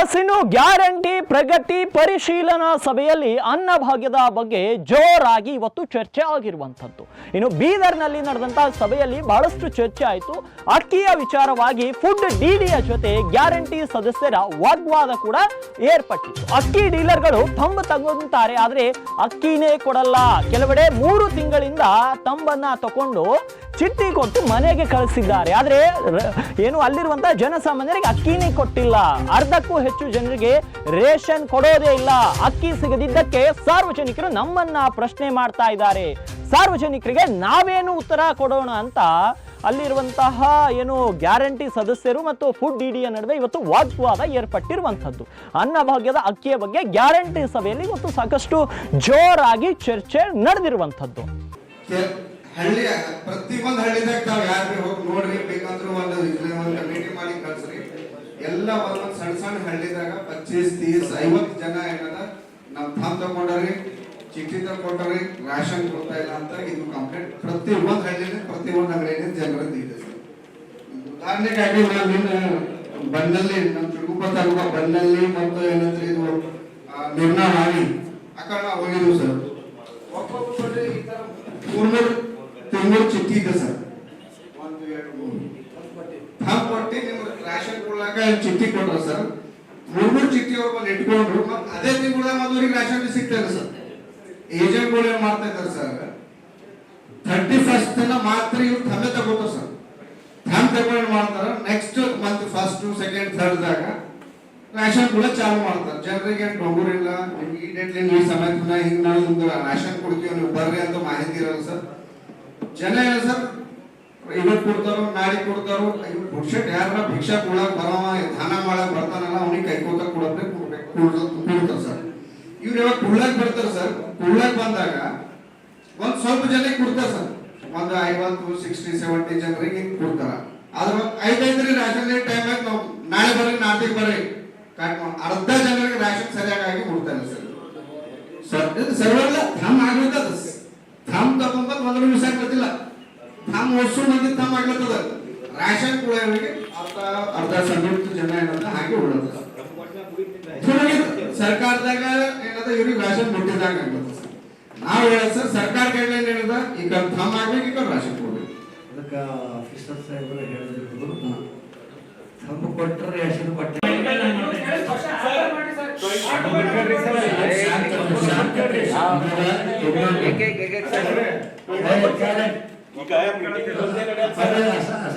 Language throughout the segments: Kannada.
ಎಸ್ ಇನ್ನು ಗ್ಯಾರಂಟಿ ಪ್ರಗತಿ ಪರಿಶೀಲನಾ ಸಭೆಯಲ್ಲಿ ಅನ್ನಭಾಗ್ಯದ ಬಗ್ಗೆ ಜೋರಾಗಿ ಇವತ್ತು ಚರ್ಚೆ ಆಗಿರುವಂಥದ್ದು. ಇನ್ನು ಬೀದರ್ನಲ್ಲಿ ನಡೆದಂತಹ ಸಭೆಯಲ್ಲಿ ಬಹಳಷ್ಟು ಚರ್ಚೆ ಆಯಿತು. ಅಕ್ಕಿಯ ವಿಚಾರವಾಗಿ ಫುಡ್ ಡಿಡಿಯ ಜೊತೆ ಗ್ಯಾರಂಟಿ ಸದಸ್ಯರ ವಾಗ್ವಾದ ಕೂಡ ಏರ್ಪಟ್ಟಿತ್ತು. ಅಕ್ಕಿ ಡೀಲರ್ಗಳು ತಂಬ ತಗೊಂತಾರೆ, ಆದರೆ ಅಕ್ಕಿನೇ ಕೊಡಲ್ಲ. ಕೆಲವೆಡೆ ಮೂರು ತಿಂಗಳಿಂದ ತಂಬನ್ನ ತಕೊಂಡು ಚಿಟ್ಟಿ ಕೊಟ್ಟು ಮನೆಗೆ ಕಳಿಸಿದ್ದಾರೆ. ಆದ್ರೆ ಏನು ಅಲ್ಲಿರುವಂತಹ ಜನಸಾಮಾನ್ಯರಿಗೆ ಅಕ್ಕಿನೇ ಕೊಟ್ಟಿಲ್ಲ. ಅರ್ಧಕ್ಕೂ ಹೆಚ್ಚು ಜನರಿಗೆ ರೇಷನ್ ಕೊಡೋದೇ ಇಲ್ಲ. ಅಕ್ಕಿ ಸಿಗದಿದ್ದಕ್ಕೆ ಸಾರ್ವಜನಿಕರು ನಮ್ಮನ್ನ ಪ್ರಶ್ನೆ ಮಾಡ್ತಾ ಇದ್ದಾರೆ. ಸಾರ್ವಜನಿಕರಿಗೆ ನಾವೇನು ಉತ್ತರ ಕೊಡೋಣ ಅಂತ ಅಲ್ಲಿರುವಂತಹ ಏನು ಗ್ಯಾರಂಟಿ ಸದಸ್ಯರು ಮತ್ತು ಫುಡ್ ಡಿಡಿಯ ನಡುವೆ ಇವತ್ತು ವಾಗ್ವಾದ ಏರ್ಪಟ್ಟಿರುವಂಥದ್ದು. ಅನ್ನಭಾಗ್ಯದ ಅಕ್ಕಿಯ ಬಗ್ಗೆ ಗ್ಯಾರಂಟಿ ಸಭೆಯಲ್ಲಿ ಇವತ್ತು ಸಾಕಷ್ಟು ಜೋರಾಗಿ ಚರ್ಚೆ ನಡೆದಿರುವಂಥದ್ದು. ಹಳ್ಳಿ ಒಂದು ಹಳ್ಳಿದಾಗ ತಾವು ಯಾರು ಹೋಗಿ ನೋಡ್ರಿ, ಬೇಕಂದ್ರೆ ಎಲ್ಲ ಒಂದೊಂದ್ ಸಣ್ಣ ಸಣ್ಣ ಹಳ್ಳಿದಾಗ ಪಚ್ಚೀಸ್ ತೀಸ್ ಐವತ್ ಜನ ಏನದ ನಾವ್ ಥಮ್ ತಗೊಂಡ್ರಿ ಚೀಟಿ ತಗೊಂಡ್ರಿ ರೇಷನ್ ಕೊಡ್ತಾ ಇಲ್ಲ ಅಂತ ಇದು ಕಂಪ್ಲೇಂಟ್ ಪ್ರತಿ ಒಂದ್ ಹಳ್ಳಿನ ಪ್ರತಿ ಒಂದ್ ಅಂಗಡಿಯಿಂದ ಜನರದ್ದು ಇದೆ ಸರ್ ಉದಾಹರಣೆಗಾಗಿ ನಾವು ನಿನ್ನ ಬನ್ನಲ್ಲಿ ನಮ್ಮ ತಿರುಗುಪ್ಪ ತಾಲೂಕ ಬನ್ನಲ್ಲಿ ಮತ್ತು ಏನಂದ್ರೆ ಇದು ಆ, ನಿರ್ನಾಳಿ ಆ ಕಡೆ ನಾವು ಹೋಗಿದ್ವು ಸರ್ ಒಬ್ಬೊಬ್ಬರು ಈ ತರ ಮೂರ್ಮೂರು ತಿಂಗಳು ಚಿಟ್ಟಿ ಇದೆ ಸರ್ ಚಿಟ್ಟಿ ಕೊಟ್ರ ಸರ್ ಮೂರ್ಮೂರು ಚಿಟ್ಟಿ ಅವ್ರ ಬಂದು ಇಟ್ಕೊಂಡ್ರು ಮತ್ತೆ ಅದೇ ತಿಂಗಳ ಮದುವರಿಗೆ ರೇಷನ್ ಸಿಗ್ತಾರೆ ಸರ್ ಏಜೆಂಟ್ಗಳು ಏನ್ ಮಾಡ್ತಾ ಇದ್ದಾರೆ ಸರ್ ಥರ್ಟಿ ಫಸ್ಟ್ ದಿನ ಮಾತ್ರ ಇವ್ರು ಥಮ್ಮೆ ತಗೋತಾರ ಸರ್ ಥಮ್ ತಗೊಂಡು ಮಾಡ್ತಾರ? Next month first second third ದಾಗ ರೇಷನ್ ಕೂಡ ಚಾಲು ಮಾಡ್ತಾರ. ಜನರಿಗೆ ಡೊಂಗೂರ್ ಇಲ್ಲ. ನಿಮ್ಗೆ ಈ ಈ ಸಮಯದ ಹಿಂಗ್ ನಿಮ್ಗೆ ರೇಷನ್ ಕೊಡ್ತೀವಿ ನೀವು ಬರ್ರಿ ಅಂತ ಮಾಹಿತಿ ಇರಲ್ಲ ಸರ್ ಜನ ಏನು ಸರ್ ಇವತ್ತು ಕೊಡ್ತಾರೋ ನಾಳೆ ಕೊಡ್ತಾರೋ ಬುಡ್ಶೆಟ್ ಯಾರ ಭಿಕ್ಷಾ ಕೊಡಕ್ ಬರವ, ದಾನ ಮಾಡಕ್ ಬರ್ತಾನಲ್ಲ, ಅವನಿಗೆ ಕೈ ಕೊತ್ತ ಕೊಡಕ್ಕೆ ಕೊಡ್ತಾರೆ ಸರ್. ಇವ್ರು ಯಾವಾಗ ಕುಳ್ಳಕ್ ಬರ್ತಾರೆ ಸರ್ ಕುಳ್ಳಕ್ ಬಂದಾಗ ಒಂದ್ ಸ್ವಲ್ಪ ಜನಕ್ಕೆ ಕೊಡ್ತಾರೆ ಸರ್. ಒಂದು ಐವತ್ತು ಸಿಕ್ಸ್ಟಿ ಸೆವೆಂಟಿ ಜನರಿಗೆ ಕೊಡ್ತಾರ. ಆದ್ರ ಐದೈದರಿ ರೇಷನ್ ಟೈಮ್ ಆಗಿ ನಾವು ನಾಳೆ ಬರ್ರಿ ನಾಲ್ಕಿಗೆ ಬರ್ರಿ. ಕಟ್ ಅರ್ಧ ಜನರಿಗೆ ರೇಷನ್ ಸರಿಯಾಗಿ ಕೊಡ್ತಾರೆ ಸರ್. ಸರ್ ಸರ್ವಲ್ಲ ಥಮ್ ಆಗ್ಲಿರ್ತದ ಥಮ್ ತಗೊಂಬಂದ್ ಒಂದು ನಿಮಿಷ ಆಗ್ಲತ್ತಿಲ್ಲ ಥಮ್ ವರ್ಷ ಮಂದಿ ಥಮ್ ಆಗ್ಲತ್ತದ ಕುಳಿಯೋರಿಗೆ ಅರ್ಧ ಅರ್ಧ ಸಂಯುಕ್ತ ಜನ ಏನಂತ ಹಾಗೆ ಉಳ್ಳದ ಸರ್ಕಾರದಾಗ ಏನದ ಇವ್ರಿಗೆ ರಾಶನ್ ಮುಟ್ಟಿದಾಗ ನಾವು ಹೇಳ ಸರ್ ಸರ್ಕಾರ ಕೈಲಿ ಏನದ ಈ ಕಡೆ ಥಮ್ ಆಗ್ಬೇಕು ಈಗ ರಾಶನ್ ರೇಷನ್ ಕೊಡ್ಬೇಕು. ಅದಕ್ಕೆ ಆಫೀಸರ್ ಸಾಹೇಬರು ಹೇಳಿದ್ರು. ತಂಬು ಕೊಟ್ಟರೆ ರೇಷನ್ ಕೊಟ್ಟರೆ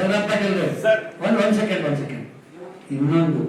ಒಂದ್ ಒಂದ್ ಸೆಕೆಂಡ್ ಒಂದ್ ಸೆಕೆಂಡ್ ಇನ್ನೊಂದು.